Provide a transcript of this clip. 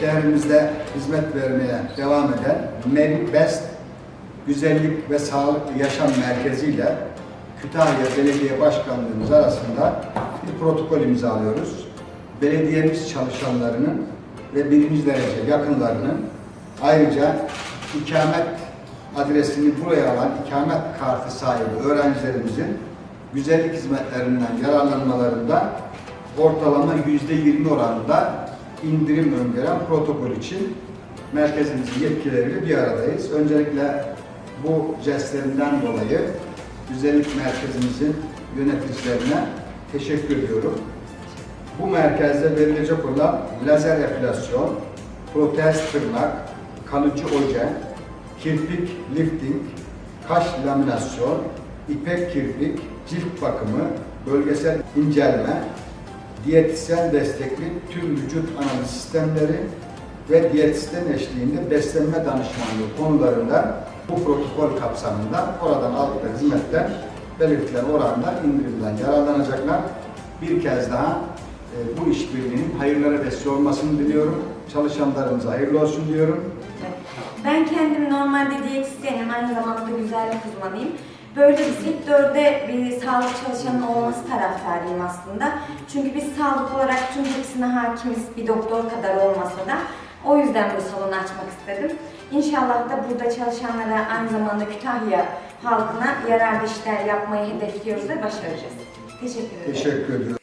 şehrimizde hizmet vermeye devam eden Mary Best Güzellik ve Sağlıklı Yaşam Merkezi ile Kütahya Belediye Başkanlığımız arasında bir protokol imzalıyoruz. Belediyemiz çalışanlarının ve birinci derece yakınlarının ayrıca ikamet adresini buraya alan ikamet kartı sahibi öğrencilerimizin güzellik hizmetlerinden yararlanmalarında ortalama yüzde yirmi oranında indirim öngören protokol için merkezimizin yetkilileriyle bir aradayız. Öncelikle bu jestlerinden dolayı güzellik merkezimizin yöneticilerine teşekkür ediyorum. Bu merkezde verilecek olan lazer epilasyon, protez tırnak, kalıcı oje, kirpik lifting, kaş laminasyon, ipek kirpik, cilt bakımı, bölgesel incelme, diyetisyen destekli tüm vücut analiz sistemleri ve diyetisyen eşliğinde beslenme danışmanlığı konularında bu protokol kapsamında oradan aldıkları hizmetler belirtilen oranda indirimden yararlanacaklar. Bir kez daha e, bu işbirliğinin hayırlara vesile olmasını diliyorum. Çalışanlarımıza hayırlı olsun diyorum. Ben kendim normalde diyetisyenim, aynı zamanda güzellik uzmanıyım. Böyle sektörde bir sağlık çalışanının olması taraftarıyım aslında. Çünkü biz sağlık olarak tüm hepsine hakimiz, bir doktor kadar olmasa da. O yüzden bu salonu açmak istedim. İnşallah da burada çalışanlara aynı zamanda Kütahya halkına yararlı işler yapmayı hedefliyoruz ve başaracağız. Teşekkür ederim. Teşekkür ediyorum.